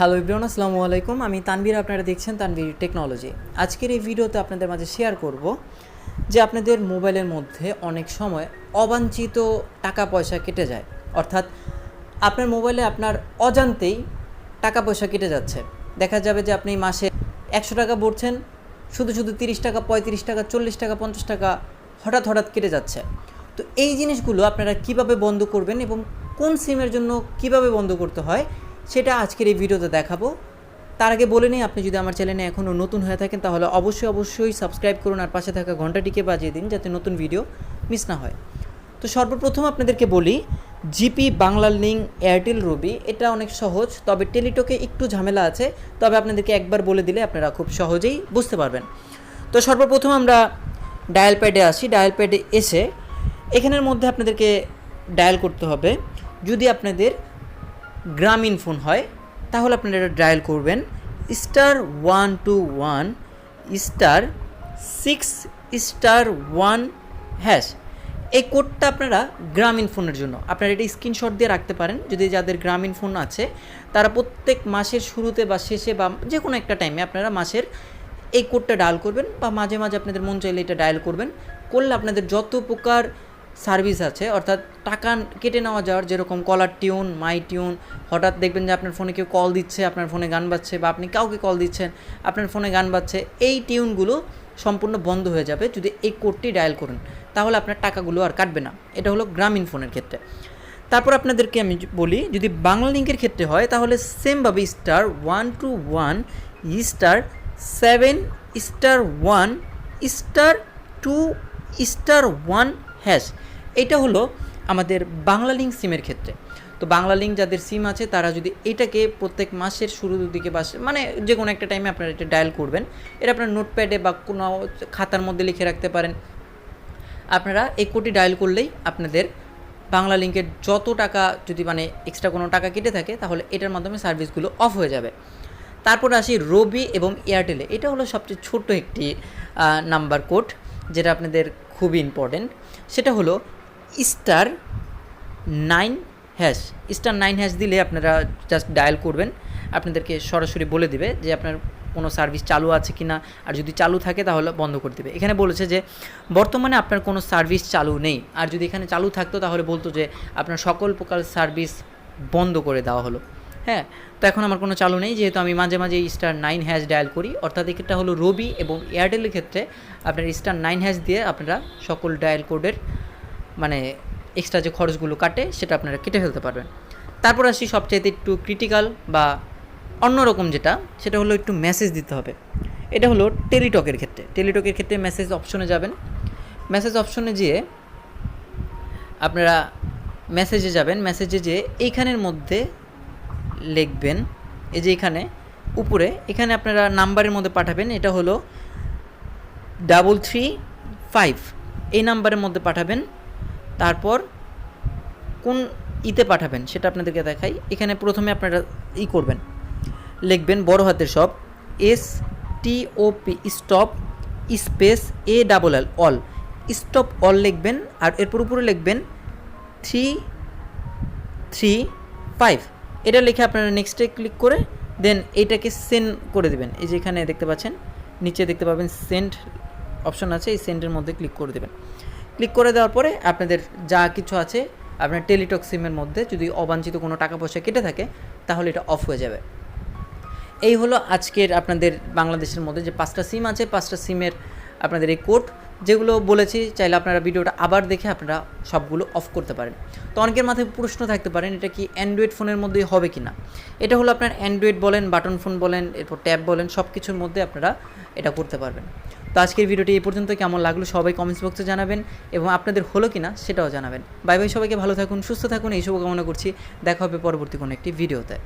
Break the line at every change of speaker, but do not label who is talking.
Hello Ibran আসসালামু আলাইকুম। আমি তানভীর, আপনারা দেখছেন তানভীর টেকনোলজি আজকের এই ভিডিওতে আপনাদের মাঝে শেয়ার করব যে আপনাদের মোবাইলের মধ্যে অনেক সময় অবাঞ্ছিত টাকা পয়সা কেটে যায়। অর্থাৎ আপনার মোবাইলে আপনার অজান্তেই টাকা পয়সা কেটে যাচ্ছে। দেখা যাবে যে আপনি মাসে একশো টাকা ভরছেন, শুধু শুধু তিরিশ টাকা, পঁয়ত্রিশ টাকা, চল্লিশ টাকা, পঞ্চাশ টাকা হঠাৎ হঠাৎ কেটে যাচ্ছে। তো এই জিনিসগুলো আপনারা কীভাবে বন্ধ করবেন এবং কোন সিমের জন্য কীভাবে বন্ধ করতে হয় সেটা আজকের এই ভিডিওতে দেখাবো। তার আগে বলে নিই, আপনি যদি আমার চ্যানেলে এখনও নতুন হয়ে থাকেন, তাহলে অবশ্যই অবশ্যই সাবস্ক্রাইব করুন আর পাশে থাকা ঘন্টাটিকে বাজিয়ে দিন যাতে নতুন ভিডিও মিস না হয়। তো সর্বপ্রথম আপনাদেরকে বলি, GP Banglalink, Airtel Robi, এটা অনেক সহজ, তবে টেলিটকে একটু ঝামেলা আছে, তবে আপনাদেরকে একবার বলে দিলে আপনারা খুব সহজেই বুঝতে পারবেন। তো সর্বপ্রথম আমরা ডায়াল প্যাডে আসি, ডায়াল প্যাডে এসে এখানের মধ্যে আপনাদেরকে ডায়াল করতে হবে। যদি আপনাদের গ্রামীণ ফোন হয়, তাহলে আপনারা এটা ডায়াল করবেন। Star one two one, star six, star one hash. এই কোডটা আপনারা গ্রামীণ ফোনের জন্য, আপনারা এটা স্ক্রিনশট দিয়ে রাখতে পারেন। যদি যাদের গ্রামীণ ফোন আছে, তারা প্রত্যেক মাসের শুরুতে বা শেষে বা যে কোনো একটা টাইমে আপনারা মাসের এই কোডটা ডায়াল করবেন বা মাঝে মাঝে আপনাদের মন চাইলে এটা ডায়াল করবেন। করলে আপনাদের যত প্রকার সার্ভিস আছে, অর্থাৎ টাকা কেটে নেওয়া যাওয়ার যেরকম কলার টিউন মাই টিউন হঠাৎ দেখবেন যে আপনার ফোনে কেউ কল দিচ্ছে, আপনার ফোনে গান বাজছে বা আপনি কাউকে কল দিচ্ছেন, আপনার ফোনে গান বাজছে, এই টিউনগুলো সম্পূর্ণ বন্ধ হয়ে যাবে যদি এই কোডটি ডায়াল করুন। তাহলে আপনার টাকাগুলো আর কাটবে না। এটা হলো গ্রামীণ ফোনের ক্ষেত্রে। তারপর আপনাদেরকে আমি বলি, যদি বাংলা লিঙ্কের ক্ষেত্রে হয়, তাহলে সেমভাবে star one two one star seven star one star two star one hash এটা হলো আমাদের বাংলা লিঙ্ক সিমের ক্ষেত্রে। তো বাংলা লিঙ্ক যাদের সিম আছে, তারা যদি এটাকে প্রত্যেক মাসের শুরুর দিকে বা মানে যে কোনো একটা টাইমে আপনারা এটা ডায়াল করবেন। এটা আপনার নোটপ্যাডে বা কোনো খাতার মধ্যে লিখে রাখতে পারেন। আপনারা এই কোটি ডায়াল করলেই আপনাদের বাংলা লিঙ্কের যত টাকা যদি মানে এক্সট্রা কোনো টাকা কেটে থাকে, তাহলে এটার মাধ্যমে সার্ভিসগুলো অফ হয়ে যাবে। তারপর আসি রবি এবং এয়ারটেলে এটা হলো সবচেয়ে ছোট্ট একটি নাম্বার কোড যেটা আপনাদের খুবই ইম্পর্টেন্ট সেটা হলো star nine hash star nine hash দিলে আপনারা জাস্ট ডায়াল করবেন, আপনাদেরকে সরাসরি বলে দিবে যে আপনার কোনো সার্ভিস চালু আছে কি না আর যদি চালু থাকে তাহলে বন্ধ করে দেবে। এখানে বলেছে যে বর্তমানে আপনার কোনো সার্ভিস চালু নেই, আর যদি এখানে চালু থাকতো তাহলে বলতো যে আপনার সকল প্রকার সার্ভিস বন্ধ করে দেওয়া হলো। হ্যাঁ তো এখন আমার কোনো চালু নেই, যেহেতু আমি মাঝে মাঝে স্টার নাইন হ্যাশ ডায়াল করি। অর্থাৎ এটা হলো রবি এবং এয়ারটেলের ক্ষেত্রে আপনার স্টার নাইন হ্যাশ দিয়ে আপনারা সকল ডায়াল কোডের মানে এক্সট্রা যে খরচগুলো কাটে, সেটা আপনারা কেটে ফেলতে পারবেন। তারপর আসি সবচাইতে একটু ক্রিটিক্যাল বা অন্যরকম যেটা, সেটা হলো একটু মেসেজ দিতে হবে। এটা হলো টেলিটকের ক্ষেত্রে। টেলিটকের ক্ষেত্রে মেসেজ অপশনে যাবেন। মেসেজ অপশনে যেয়ে আপনারা মেসেজে যাবেন। মেসেজে যেয়ে এইখানের মধ্যে লিখবেন। এই যে এখানে, উপরে, এখানে আপনারা নাম্বারের মধ্যে পাঠাবেন, এটা হলো ডাবল থ্রি ফাইভ এই নাম্বারের মধ্যে পাঠাবেন, তারপর কোন ইতে পাঠাবেন সেটা আপনাদেরকে দেখাই। এখানে প্রথমে আপনারা ই করবেন, লিখবেন বড় হাতের সব S T O P stop space A double L all stop all লিখবেন, আর এরপর উপরে লিখবেন থ্রি থ্রি ফাইভ এটা লিখে আপনারা নেক্সটে ক্লিক করে দেন এটাকে সেন্ড করে দেবেন। এই যে এখানে দেখতে পাচ্ছেন, নিচে দেখতে পাবেন সেন্ড অপশন আছে, এই সেন্ডের মধ্যে ক্লিক করে দেবেন। ক্লিক করে দেওয়ার পরে আপনাদের যা কিছু আছে, আপনার টেলিটক সিমের মধ্যে যদি অবাঞ্ছিত কোনো টাকা পয়সা কেটে থাকে, তাহলে এটা অফ হয়ে যাবে। এই হলো আজকের আপনাদের বাংলাদেশের মধ্যে যে পাঁচটা সিম আছে, পাঁচটা সিমের আপনাদের এই কোড, যেগুলো বলেছি, চাইলে আপনারা ভিডিওটা আবার দেখে আপনারা সবগুলো অফ করতে পারেন। তো অনেকের মাথায় প্রশ্ন থাকতে পারেন এটা কি অ্যান্ড্রয়েড ফোনের মধ্যেই হবে কি না এটা হলো আপনার অ্যান্ড্রয়েড বলেন বাটন ফোন বলেন, এরপর ট্যাব বলেন সব কিছুর মধ্যে আপনারা এটা করতে পারবেন। তো আজকের ভিডিওটি এই পর্যন্ত, কেমন লাগল সবাই কমেন্টস বক্সে জানাবেন, এবং আপনাদের হলো কি না সেটাও জানাবেন। বাই বাই সবাইকে, ভালো থাকুন, সুস্থ থাকুন, এই শুভকামনা করছি, দেখা হবে পরবর্তী কোনো একটি ভিডিওতে।